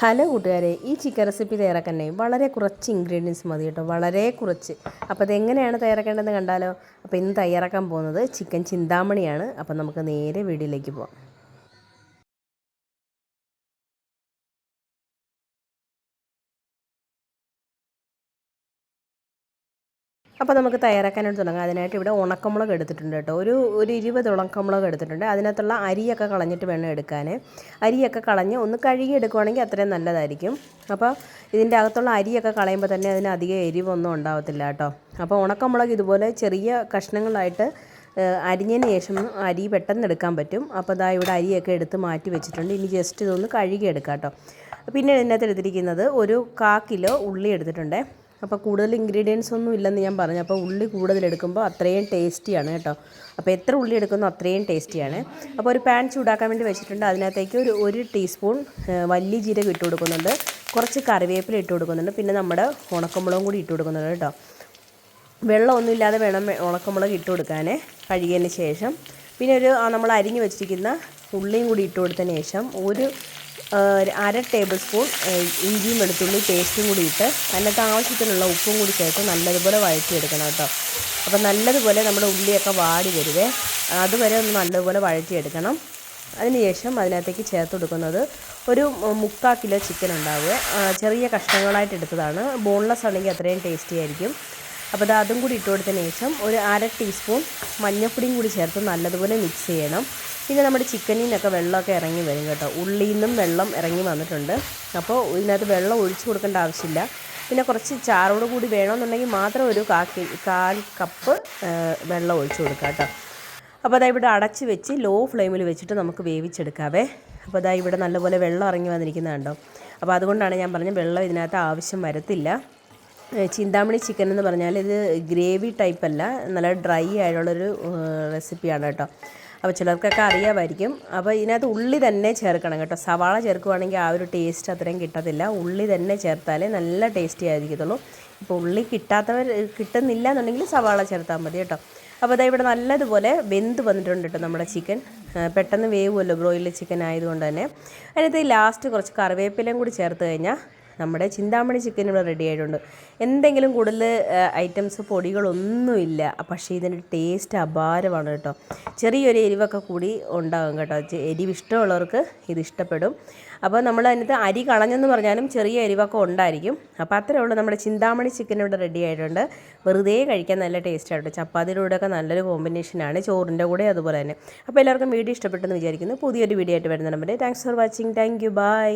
Hello കൂട്ടുകാരെ ഈ chicken recipe തയ്യാറാക്കാനേ വളരെ കുറച്ച് ഇൻഗ്രീഡിയൻസ് മതി കേട്ടോ വളരെ കുറച്ച്. അപ്പോൾ അതെങ്ങനെയാണ് തയ്യാറാക്കേണ്ടതെന്ന് കണ്ടാലോ? അപ്പോൾ ഇന്ന് തയ്യാറാക്കാൻ പോകുന്നത് ചിക്കൻ ചിന്താമണിയാണ്. അപ്പോൾ നമുക്ക് നേരെ വീഡിയോയിലേക്ക് പോവാം. അപ്പോൾ നമുക്ക് തയ്യാറാക്കാനായിട്ട് തുടങ്ങാം. അതിനായിട്ട് ഇവിടെ ഉണക്കമുളക് എടുത്തിട്ടുണ്ട് കേട്ടോ. ഒരു ഒരു ഇരുപത് ഉണക്കമുളക് എടുത്തിട്ടുണ്ട്. അതിനകത്തുള്ള അരിയൊക്കെ കളഞ്ഞിട്ട് വേണം എടുക്കാൻ അരിയൊക്കെ കളഞ്ഞ് ഒന്ന് കഴുകി എടുക്കുവാണെങ്കിൽ അത്രയും നല്ലതായിരിക്കും. അപ്പോൾ ഇതിന്റെ അകത്തുള്ള അരിയൊക്കെ കളയുമ്പോൾ തന്നെ അതിന് അധികം എരിവൊന്നും ഉണ്ടാവത്തില്ല കേട്ടോ. അപ്പോൾ ഉണക്കമുളക് ഇതുപോലെ ചെറിയ കഷ്ണങ്ങളായിട്ട് അരിഞ്ഞതിന് ശേഷം അരി പെട്ടെന്ന് എടുക്കാൻ പറ്റും. അപ്പോൾ അതാ ഇവിടെ അരിയൊക്കെ എടുത്ത് മാറ്റി വെച്ചിട്ടുണ്ട്. ഇനി ജസ്റ്റ് ഇതൊന്ന് കഴുകി എടുക്കാം കേട്ടോ. പിന്നെ ഇതിനകത്ത് എടുത്തിരിക്കുന്നത് ഒരു കാ കിലോ ഉള്ളി എടുത്തിട്ടുണ്ട്. അപ്പോൾ കൂടുതൽ ഇൻഗ്രീഡിയൻസ് ഒന്നും ഇല്ലെന്ന് ഞാൻ പറഞ്ഞു. അപ്പോൾ ഉള്ളി കൂടുതൽ എടുക്കുമ്പോൾ അത്രയും ടേസ്റ്റിയാണ് കേട്ടോ. അപ്പോൾ എത്ര ഉള്ളി എടുക്കുന്നോ അത്രയും ടേസ്റ്റിയാണ് അപ്പോൾ ഒരു പാൻ ചൂടാക്കാൻ വേണ്ടി വെച്ചിട്ടുണ്ട്. അതിനകത്തേക്ക് ഒരു ഒരു ടീസ്പൂൺ വലിയ ജീരകം ഇട്ട് കൊടുക്കുന്നുണ്ട്. കുറച്ച് കറിവേപ്പില ഇട്ട് കൊടുക്കുന്നുണ്ട്. പിന്നെ നമ്മുടെ ഉണക്കമുളകും കൂടി ഇട്ട് കൊടുക്കുന്നുണ്ട് കേട്ടോ. വെള്ളമൊന്നും ഇല്ലാതെ വേണം ഉണക്കമുളക് ഇട്ട് കൊടുക്കാൻ കഴുകിയതിന് ശേഷം. പിന്നെ ഒരു നമ്മൾ അരിഞ്ഞ് വെച്ചിരിക്കുന്ന ഉള്ളിയും കൂടി ഇട്ട് കൊടുത്തതിന് ശേഷം ഒരു അര ടേബിൾ സ്പൂൺ ഇഞ്ചിയും വെളുത്തുള്ളി പേസ്റ്റും കൂടി ഇട്ട് അതിനകത്ത് ആവശ്യത്തിനുള്ള ഉപ്പും കൂടി ചേർത്ത് നല്ലതുപോലെ വഴറ്റിയെടുക്കണം കേട്ടോ. അപ്പോൾ നല്ലതുപോലെ നമ്മുടെ ഉള്ളിയൊക്കെ വാടി വരുവേ അതുവരെ ഒന്ന് നല്ലതുപോലെ വഴറ്റിയെടുക്കണം. അതിനുശേഷം അതിനകത്തേക്ക് ചേർത്ത് കൊടുക്കുന്നത് ഒരു മുക്കാൽ കിലോ ചിക്കൻ ഉണ്ടാവുക ചെറിയ കഷ്ണങ്ങളായിട്ട് എടുത്തതാണ്. ബോൺലെസ് ആണെങ്കിൽ അത്രയും ടേസ്റ്റി ആയിരിക്കും. അപ്പോൾ അത് അതും കൂടി ഇട്ട് കൊടുത്തതിന് ശേഷം ഒരു അര ടീസ്പൂൺ മഞ്ഞൾപ്പൊടിയും കൂടി ചേർത്ത് നല്ലതുപോലെ മിക്സ് ചെയ്യണം. പിന്നെ നമ്മുടെ ചിക്കനിൽ നിന്നൊക്കെ വെള്ളമൊക്കെ ഇറങ്ങി വരും കേട്ടോ. ഉള്ളിയിൽ നിന്നും വെള്ളം ഇറങ്ങി വന്നിട്ടുണ്ട്. അപ്പോൾ ഇതിനകത്ത് വെള്ളം ഒഴിച്ചു കൊടുക്കേണ്ട ആവശ്യമില്ല. പിന്നെ കുറച്ച് ചാറോട് കൂടി വേണമെന്നുണ്ടെങ്കിൽ മാത്രം ഒരു കാ കാൽ കപ്പ് വെള്ളം ഒഴിച്ചു കൊടുക്കാം കേട്ടോ. അപ്പോൾ അതാ ഇവിടെ അടച്ച് വെച്ച് ലോ ഫ്ലെയിമിൽ വെച്ചിട്ട് നമുക്ക് വേവിച്ചെടുക്കാവേ. അപ്പോൾ അതാ ഇവിടെ നല്ലപോലെ വെള്ളം ഇറങ്ങി വന്നിരിക്കുന്നത് കണ്ടോ അപ്പോൾ അതുകൊണ്ടാണ് ഞാൻ പറഞ്ഞത് വെള്ളം ഇതിനകത്ത് ആവശ്യം വരത്തില്ല. ചിന്താമണി ചിക്കൻ എന്ന് പറഞ്ഞാൽ ഇത് ഗ്രേവി ടൈപ്പ് അല്ല നല്ല ഡ്രൈ ആയിട്ടുള്ളൊരു റെസിപ്പിയാണ് കേട്ടോ. അപ്പോൾ ചിലർക്കൊക്കെ അറിയാമായിരിക്കും. അപ്പോൾ ഇതിനകത്ത് ഉള്ളി തന്നെ ചേർക്കണം കേട്ടോ. സവാള ചേർക്കുവാണെങ്കിൽ ആ ഒരു ടേസ്റ്റ് അത്രയും കിട്ടത്തില്ല. ഉള്ളി തന്നെ ചേർത്താലേ നല്ല ടേസ്റ്റി ആയിരിക്കത്തുള്ളൂ. ഇപ്പോൾ ഉള്ളി കിട്ടാത്തവർ കിട്ടുന്നില്ല എന്നുണ്ടെങ്കിൽ സവാള ചേർത്താൽ മതി കേട്ടോ. അപ്പോൾ അതാ ഇവിടെ നല്ലതുപോലെ വെന്ത് വന്നിട്ടുണ്ട് കേട്ടോ നമ്മുടെ ചിക്കൻ. പെട്ടെന്ന് വേവുമല്ലോ ബ്രോയിലർ ചിക്കൻ ആയതുകൊണ്ട് തന്നെ. അതിനകത്ത് ലാസ്റ്റ് കുറച്ച് കറിവേപ്പിലയും കൂടി ചേർത്ത് കഴിഞ്ഞാൽ നമ്മുടെ ചിന്താമണി ചിക്കൻ ഇവിടെ റെഡി ആയിട്ടുണ്ട്. എന്തെങ്കിലും കൂടുതൽ ഐറ്റംസ് പൊടികളൊന്നുമില്ല. പക്ഷേ ഇതിന്റെ ടേസ്റ്റ് അപാരമാണ് കേട്ടോ. ചെറിയൊരു എരിവൊക്കെ കൂടി ഉണ്ടാകും കേട്ടോ. എരിവ് ഇഷ്ടമുള്ളവർക്ക് ഇത് ഇഷ്ടപ്പെടും. അപ്പോൾ നമ്മൾ അതിനകത്ത് അരി കളഞ്ഞെന്ന് പറഞ്ഞാലും ചെറിയ എരിവൊക്കെ ഉണ്ടായിരിക്കും. അപ്പോൾ അത്രേ ഉള്ളൂ. നമ്മുടെ ചിന്താമണി ചിക്കൻ ഇവിടെ റെഡി ആയിട്ടുണ്ട്. വെറുതെ കഴിക്കാൻ നല്ല ടേസ്റ്റ് ആയിട്ട് ചപ്പാത്തിയുടെ കൂടെയൊക്കെ നല്ലൊരു കോമ്പിനേഷനാണ് ചോറിന്റെ കൂടെ അതുപോലെ തന്നെ. അപ്പോൾ എല്ലാവർക്കും വീഡിയോ ഇഷ്ടപ്പെട്ടെന്ന് വിചാരിക്കുന്നു. പുതിയൊരു വീഡിയോ ആയിട്ട് വരുന്ന number thanks for watching thank you bye